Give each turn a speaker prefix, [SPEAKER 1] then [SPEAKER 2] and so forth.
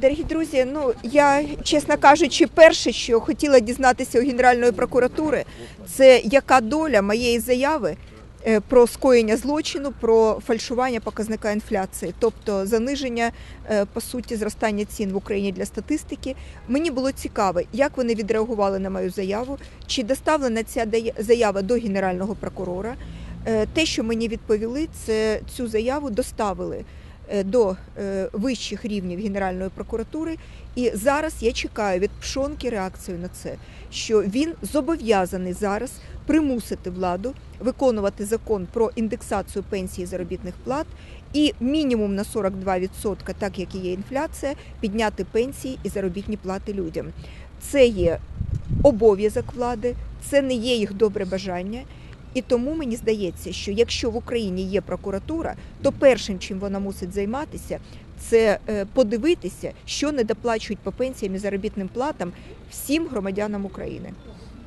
[SPEAKER 1] Дорогі друзі, ну я, чесно кажучи, перше, що хотіла дізнатися у Генеральної прокуратури, це яка доля моєї заяви е, про скоєння злочину, про фальшування показника інфляції, тобто заниження е, по суті зростання цін в Україні для статистики. Мені було цікаво, як вони відреагували на мою заяву, чи доставлена ця заява до генерального прокурора. Е, Те, що мені відповіли, це цю заяву доставили до е, вищих рівнів Генеральної прокуратури. І зараз я чекаю від Пшонки реакцію на це, що він зобов'язаний зараз примусити владу виконувати закон про індексацію пенсії заробітних плат і мінімум на 42%, так як і є інфляція, підняти пенсії і заробітні плати людям. Це є обов'язок влади, це не є їх добре бажання. І тому мені здається, що якщо в Україні є прокуратура, то першим, чим вона мусить займатися, це е, подивитися, що не доплачують по пенсіям і заробітним платам всім громадянам України.